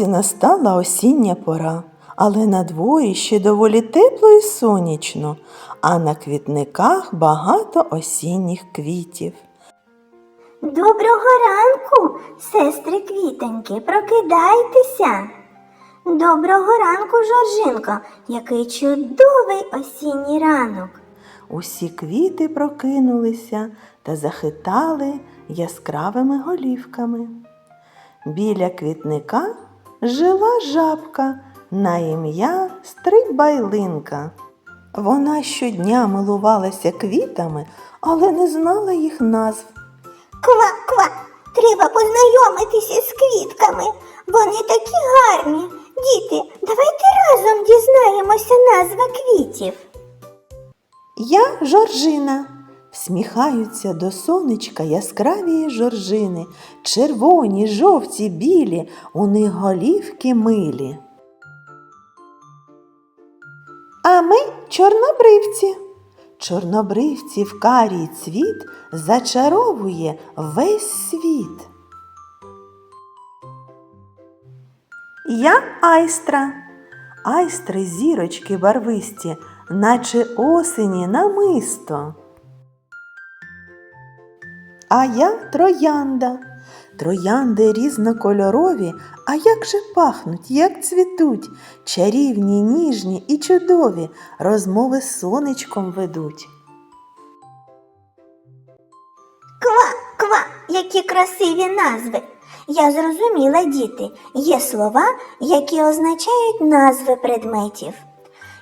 році настала осіння пора, але на дворі ще доволі тепло і сонячно, а на квітниках багато осінніх квітів. Доброго ранку, сестри квітоньки, прокидайтеся. Доброго ранку, Жоржинко, який чудовий осінній ранок. Усі квіти прокинулися та захитали яскравими голівками. Біля квітника жила жабка на ім'я Стрибайлинка. Вона щодня милувалася квітами, але не знала їх назв. Ква-ква, треба познайомитися з квітками. Вони такі гарні. Діти, давайте разом дізнаємося назви квітів. Я Жоржина. Всміхаються до сонечка яскраві жоржини, червоні, жовті, білі, у них голівки милі. А ми чорнобривці. Чорнобривці в карій цвіт зачаровує весь світ. Я айстра. Айстри зірочки барвисті, наче осені намисто. А я троянда. Троянди різнокольорові, а як же пахнуть, як цвітуть, чарівні, ніжні і чудові, розмови з сонечком ведуть. Ква-ква, які красиві назви. Я зрозуміла, діти, є слова, які означають назви предметів.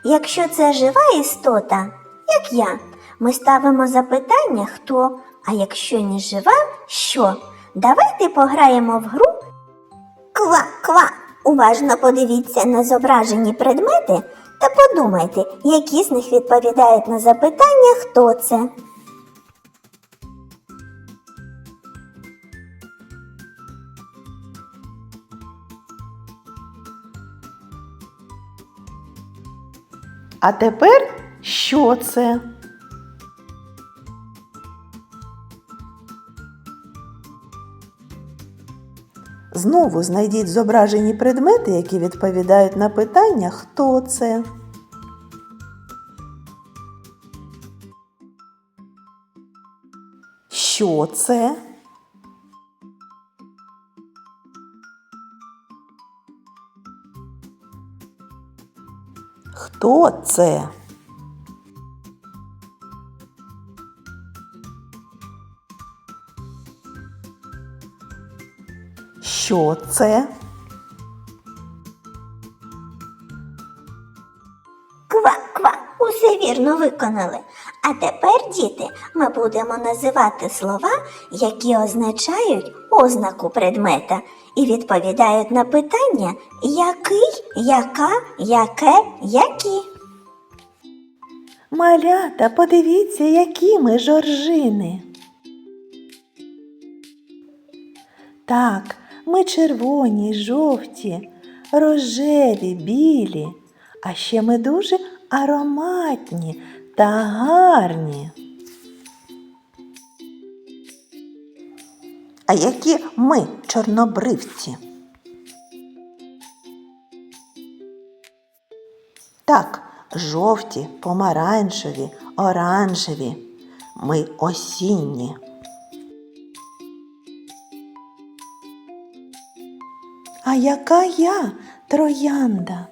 Якщо це жива істота, як я, ми ставимо запитання хто, а якщо не жива, що? Давайте пограємо в гру. Ква-ква. Уважно подивіться на зображені предмети та подумайте, які з них відповідають на запитання, хто це. А тепер що це? Знову знайдіть зображені предмети, які відповідають на питання, хто це. Що це? Хто це? Що це? Ква-ква, усе вірно виконали. А тепер, діти, ми будемо називати слова, які означають ознаку предмета і відповідають на питання який, яка, яке, які. Малята, подивіться, які ми жоржини. Так, ми червоні, жовті, рожеві, білі, а ще ми дуже ароматні та гарні. А які ми чорнобривці? Так, жовті, помаранчеві, оранжеві. Ми осінні. А яка я троянда?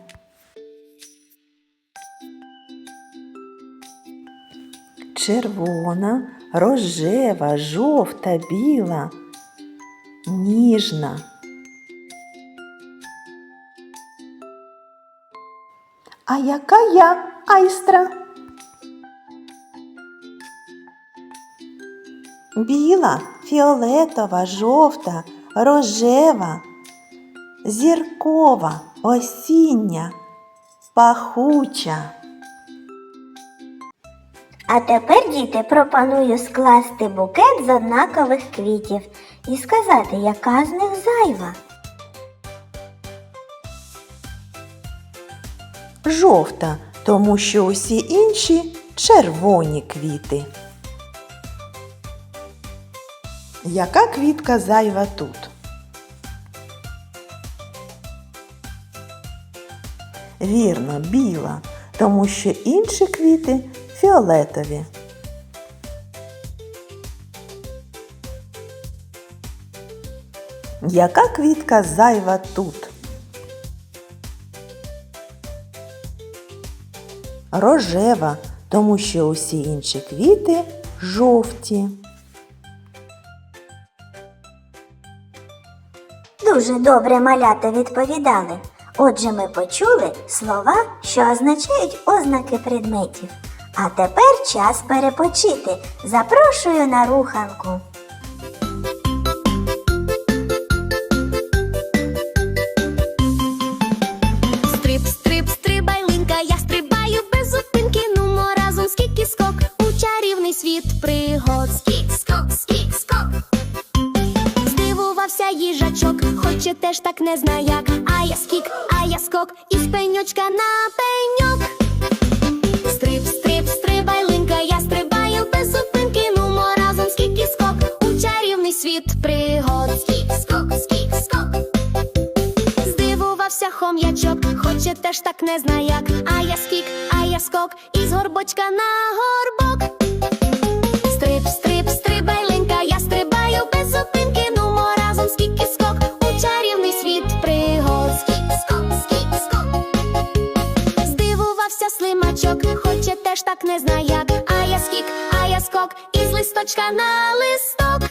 Червона, рожева, жовта, біла, ніжна. А яка я айстра? Біла, фіолетова, жовта, рожева, зіркова, осіння, пахуча. А тепер, діти, пропоную скласти букет з однакових квітів і сказати, яка з них зайва. Жовта, тому що усі інші червоні квіти. Яка квітка зайва тут? Вірно, біла, тому що інші квіти фіолетові. Яка квітка зайва тут? Рожева, тому що усі інші квіти жовті. Дуже добре малята відповідали. Отже, ми почули слова, що означають ознаки предметів. А тепер час перепочити. Запрошую на руханку. Їжачок, хоче теж так не зна як. А я скік, а я скок, із пеньочка на пеньок. Стрип, стрип, стрибайлинка, я стрибаю без зупинки, нумо разом скік і скок у чарівний світ пригод. Скік, скок, скік, скок. Здивувався хом'ячок, хоче теж так не зна як. А я скік, а я скок, із горбочка на горбок. Так не зна як. А я скік, а я скок, із листочка на листок.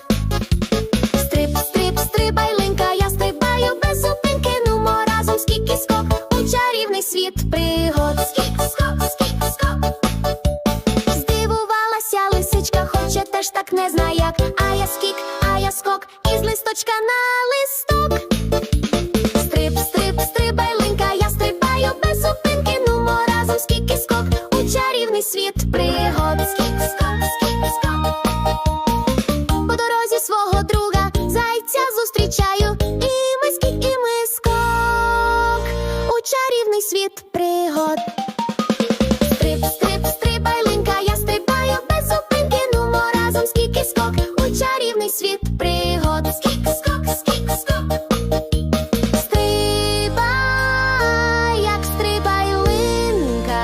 Стрип, стрип, стрибайлинка, я стрибаю без зупинки, нумо разом скік і скок у чарівний світ пригод. Скік, скок, скік, скок. Здивувалася лисичка, хоче теж так не зна як. А я скік, а я скок, із листочка на листок. Світ пригод. Стрип, стрип, стрибайлинка, я стрибаю без зупинки, нумо разом скік і скок у чарівний світ пригод. Скік, скок, скік, скок. Стрибай, як стрибайлинка.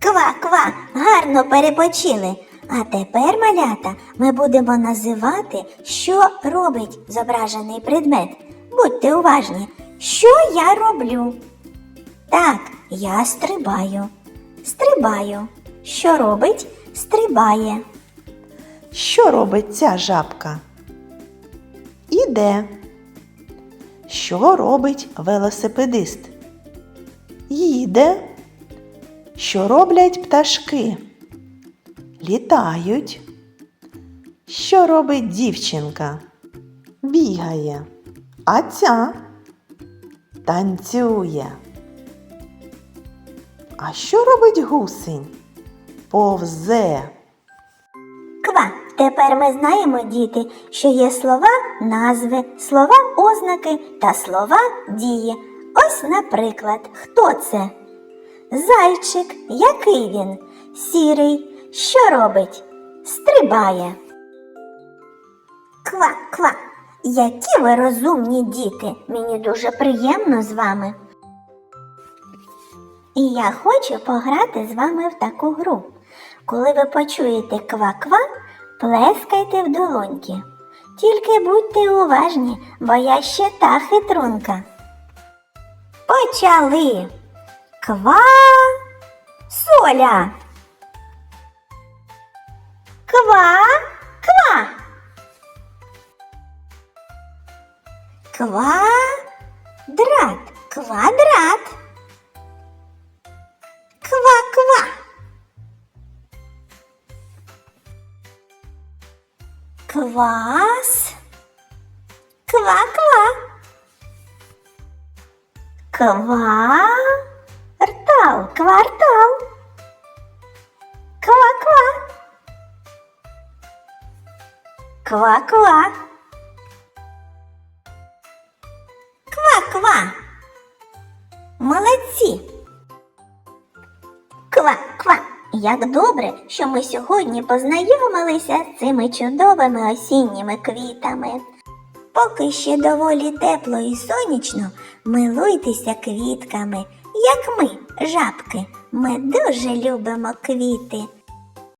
Ква-ква, гарно перепочили. А тепер, малята, ми будемо називати, що робить зображений предмет. Будьте уважні, що я роблю? Так, я стрибаю. Стрибаю. Що робить? Стрибає. Що робить ця жабка? Іде. Що робить велосипедист? Їде. Що роблять пташки? Літають. Що робить дівчинка? Бігає. А ця танцює. А що робить гусень? Повзе. Ква. Тепер ми знаємо, діти, що є слова назви, слова ознаки та слова дії. Ось, наприклад, хто це? Зайчик, який він? Сірий. Що робить? Стрибає. Ква, ква. Які ви розумні діти. Мені дуже приємно з вами. І я хочу пограти з вами в таку гру. Коли ви почуєте ква-ква, плескайте в долоньки. Тільки будьте уважні, бо я ще та хитрунка. Почали. Ква соля. Ква. Квадрат. Квадрат. Ква-ква. Квас. Ква-ква. Квартал. Квартал. Ква-ква. Ква-ква. Як добре, що ми сьогодні познайомилися з цими чудовими осінніми квітами. Поки ще доволі тепло і сонячно, милуйтеся квітками, як ми, жабки. Ми дуже любимо квіти.